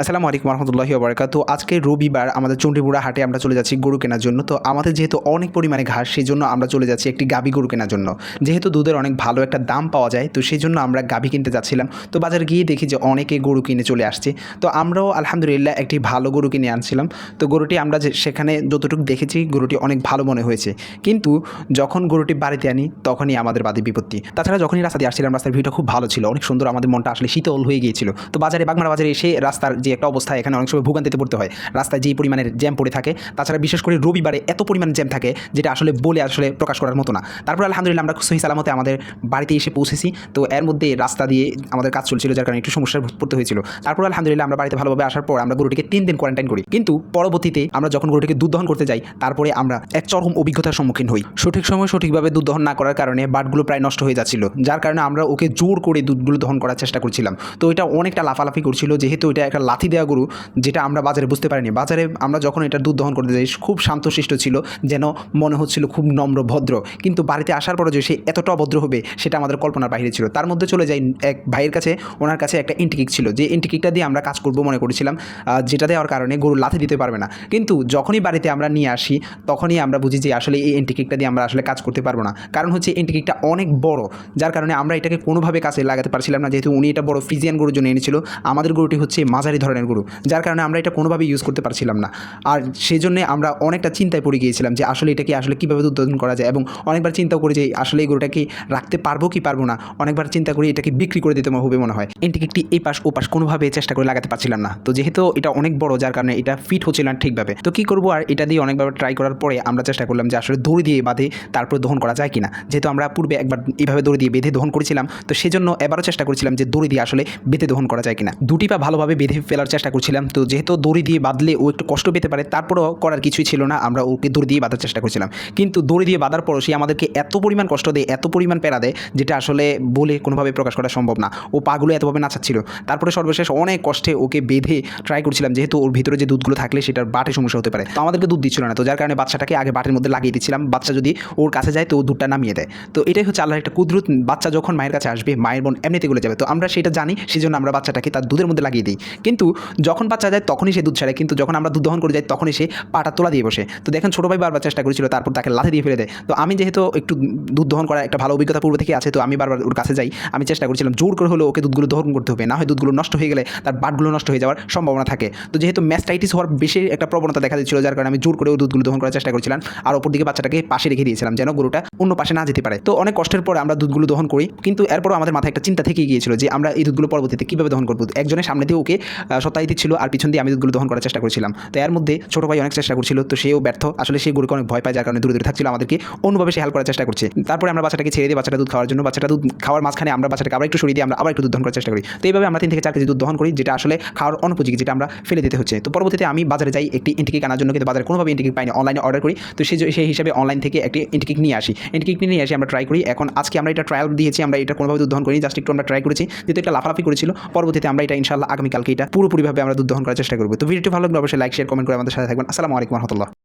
আসসালামু আলাইকুম রহমতুল্লাহি তো আজকে রবিবার আমাদের চণ্ডীপুরা হাটে আমরা চলে যাচ্ছি গরু কেনার জন্য। তো আমাদের যেহেতু অনেক পরিমাণে ঘাস সেই জন্য আমরা চলে যাচ্ছি একটি গাভী গরু কেনার জন্য। যেহেতু দুধের অনেক ভালো একটা দাম পাওয়া যায়, তো সেই জন্য আমরা গাভী কিনতে যাচ্ছিলাম। তো বাজারে গিয়ে দেখি যে অনেকে গরু কিনে চলে আসছে। তো আমরাও আলহামদুলিল্লাহ একটি ভালো গরু কিনে আনছিলাম। তো গরুটি আমরা যে সেখানে যতটুকু দেখেছি, গরুটি অনেক ভালো মনে হয়েছে। কিন্তু যখন গরুটি বাড়িতে আনি, তখনই আমাদের বাদে বিপত্তি। তাছাড়া যখনই রাস্তা দিয়ে আসছিলাম, রাস্তার ভিউটা খুব ভালো ছিল। অনেক সুন্দর আমাদের মনটা আসলে শীতল হয়ে গিয়েছিল। তো বাজারে বাগমারা বাজারে এসে রাস্তার যে একটা অবস্থা, এখানে অনেক সময় ভোগান্তিতে পড়তে হয়। রাস্তায় যেই পরিমাণের জ্যাম পড়ে থাকে, তাছাড়া বিশেষ করে রবিবারে এত পরিমাণ জ্যাম থাকে, যেটা আসলে বলে আসলে প্রকাশ করার মতো না। তারপর আলহামদুলিল্লাহ আমরা সহি সালামতে আমাদের বাড়িতে এসে পৌঁছেছি। তো এর মধ্যে রাস্তা দিয়ে আমাদের কাজ চলছিল, যার কারণে একটু সমস্যার পড়তে হয়েছিল। তারপর আলহামদুলিল্লাহ আমরা বাড়িতে ভালোভাবে আসার পর আমরা গরুটিকে তিন দিন কোয়ারেন্টাইন করি। কিন্তু পরবর্তীতে আমরা যখন গরুটিকে দুধ দহন করতে যাই, তারপরে আমরা এক চরম অভিজ্ঞতার সম্মুখীন হই। সঠিক সময় সঠিকভাবে দুধ দহন না করার কারণে বাটগুলো প্রায় নষ্ট হয়ে যাচ্ছিল। যার কারণে আমরা ওকে জোর করে দুধগুলো দহন করার চেষ্টা করছিলাম। তো এটা অনেকটা লাফালাফি করছিল, যেহেতু এটা একটা লাথি দেওয়া গরু যেটা আমরা বাজারে বুঝতে পারিনি। বাজারে আমরা যখন এটা দুধ দহন করতে যাই, খুব শান্তশিষ্ট ছিল, যেন মনে হচ্ছিল খুব নম্র, ভদ্র। কিন্তু বাড়িতে আসার পরে যে সে এতটা অভদ্র হবে, সেটা আমাদের কল্পনার বাইরে ছিল। তার মধ্যে চলে যাই এক ভাইয়ের কাছে, ওনার কাছে একটা ইন্টিকিক ছিল। যে ইন্টিকিকটা দিয়ে আমরা কাজ করব মনে করেছিলাম যেটা দেওয়ার কারণে গরু লাথি দিতে পারবে না। কিন্তু যখনই বাড়িতে আমরা নিয়ে আসি, তখনই আমরা বুঝি যে আসলে এই এন্টিকিকটা দিয়ে আমরা আসলে কাজ করতে পারব না। কারণ হচ্ছে এন্টিকিকটা অনেক বড়, যার কারণে আমরা এটাকে কোনোভাবে কাছে লাগাতে পারছিলাম না। যেহেতু উনি এটা বড় ফ্রিজিয়ান গরুর জন্য এনেছিল, আমাদের গরুটি হচ্ছে মাঝারি ধরনের গরু, যার কারণে আমরা এটা কোনোভাবে ইউজ করতে পারছিলাম না। আর সেই জন্য আমরা অনেকটা চিন্তায় পড়ে গিয়েছিলাম যে আসলে এটাকে আসলে কীভাবে উৎপাদন করা যায় এবং অনেকবার চিন্তাও করি যে আসলে এই গরুটাকে রাখতে পারব কি পারব না, অনেকবার চিন্তা করি এটাকে বিক্রি করে দিতে হবে মনে হয়। এন্টিকিকটি এই পাশ ও পাশ কোনোভাবে চেষ্টা করে লাগাতে পারছিলাম না। তো যেহেতু এটা অনেক বড়, যার কারণে এটা ফিট হচ্ছিল না ঠিকভাবে। তো কী করব? আর এটা দিয়ে অনেকবার ট্রাই করার পরে আমরা চেষ্টা করলাম যে আসলে দড়ি দিয়ে বাঁধে তারপর দহন করা যায় কিনা। যেহেতু আমরা পূর্বে একবার এইভাবে দড়ি দিয়ে বেঁধে দহন করেছিলাম, তো সেজন্য এবারও চেষ্টা করেছিলাম যে দড়ি দিয়ে আসলে বেঁধে দহন করা যায় কিনা। দুটি পা ভালোভাবে বেঁধে ফেলার চেষ্টা করছিলাম। তো যেহেতু দড়ি দিয়ে বাঁধলে ও একটু কষ্ট পেতে পারে, তারপরেও করার কিছুই ছিল না। আমরা ওকে দড়ি দিয়ে বাঁধার চেষ্টা করছিলাম। কিন্তু দড়ি দিয়ে বাঁধার পরও সে আমাদেরকে এত পরিমাণ কষ্ট দেয়, এত পরিমাণ প্যারা দেয়, যেটা আসলে বলে কোনোভাবে প্রকাশ করা সম্ভব না। ও পাগুলো এতভাবে নাচাচ্ছিল। তারপরে সর্বশেষ অনেক কষ্টে ওকে বেঁধে ট্রাই করছিলাম, যেহেতু ওর ভিতরে যে দুধগুলো থাকলে সেটার বাটে সমস্যা হতে পারে। তো আমাদেরকে দুধ দিচ্ছিল না। তো যার কারণে বাচ্চাটাকে আগে বাটের মধ্যে লাগিয়ে দিচ্ছিলাম। বাচ্চা যদি ওর কাছে যায়, তো ও দুধটা নামিয়ে দেয়। তো এটাই হচ্ছে আল্লাহর একটা কুদরত। বাচ্চা যখন মায়ের কাছে আসবে, মায়ের বোন এমনিতে গলে যাবে। তো আমরা সেটা জানি সেই জন্য আমরা বাচ্চাটাকে তার দুধের মধ্যে লাগিয়ে দিই। কিন্তু যখন বাচ্চা যায় তখনই সে দুধ ছাড়ে, কিন্তু যখন আমরা দুধ দহন করে যাই তখনই সে পাটা তোলা দিয়ে বসে। তো দেখেন ছোটো ভাই বারবার চেষ্টা করেছিল, তারপর তাকে লাথি দিয়ে ফেলে দেয়। তো আমি যেহেতু একটু দুধ দহন করা একটা ভালো অভিজ্ঞতা পূর্ব থেকে আছে, তো আমি বারবার ওর কাছে যাই। আমি চেষ্টা করছিলাম জোর করে হলেও ওকে দুধগুলো দহন করতে হবে, না হয় দুধগুলো নষ্ট হয়ে গেলে তার বাটগুলো নষ্ট হয়ে যাওয়ার সম্ভাবনা থাকে। তো যেহেতু ম্যাস্টাইটিস হওয়ার বেশি একটা প্রবণতা দেখা দিচ্ছিল, যার কারণে আমি জোর করে ওর দুধগুলো দহন করার চেষ্টা করছিলাম। আর ওপর দিকে বাচ্চাটাকে পাশে রেখে দিয়েছিলাম, যেন গরুটা অন্য পাশে না যেতে পারে। তো অনেক কষ্টের পরে আমরা দুধগুলো দহন করি, কিন্তু এরপরও আমাদের মাথায় একটা চিন্তা থেকে গিয়েছিল যে আমরা এই দুধগুলো পরবর্তীতে কীভাবে দহন করব। একজনের সামনে দিয়ে ওকে সত্তাই দিচ্ছিল আর পিছন দিয়ে আমি দুধগুলো দহন করার চেষ্টা করছিলাম। তো এর মধ্যে ছোটো ভাই অনেক চেষ্টা করছিল, তো সেও ব্যর্থ। আসলে সেই গরুকে অনেক ভয় পায়, যার কারণে দূরে দূরে থাকছিল আমাদেরকে। অন্যভাবে সে হেল্প করার চেষ্টা করছে। তারপরে আমরা বাচ্চাটাকে ছেড়ে দিই বাচ্চাটা দুধ খাওয়ার জন্য, বাচ্চাটা দুধ খাওয়ার মাঝখানে আমরা বাচ্চাটাকে আবার একটু সরিয়ে দিয়ে আমরা আবার একটু দুধ দহন করার চেষ্টা করি। তো এইভাবে আমরা তিন থেকে চার কেজি দুধ দহন করি, যেটা আসলে খাওয়ার অনুপযোগী, যেটা আমরা ফেলে দিতে হচ্ছে। তো পরবর্তীতে আমি বাজারে যাই, একটি ইন্টিকিক আনার জন্য, কিন্তু বাজারে কোনোভাবে ইন্টিকিক পাইনি অনলাইনে অর্ডার করি। তো সেই সেই হিসাবে অনলাইন থেকে একটি ইন্টিকিক নিয়ে আসি। ইন্টিকিক নিয়ে আসি আমরা ট্রাই করি। এখন আজকে আমরা এটা ট্রায়াল দিয়েছি, আমরা এটা কোনোভাবে দুধ দহন করি জাস্ট একটু আমরা ট্রাই করেছি। যেহেতু এটা লাফালাফি করেছিল, পরবর্তীতে আমরা এটা ইনশাল্লাহ আগামীকালকে এটা পুরোপুরিভাবে আমরা দুধ দহন করার চেষ্টা করব। তো ভিডিওটি ভালো লাগলে অবশ্যই লাইক শেয়ার কমেন্ট করে আমাদের সাথে থাকবেন। আসসালামু আলাইকুম রহমতুল্লাহ।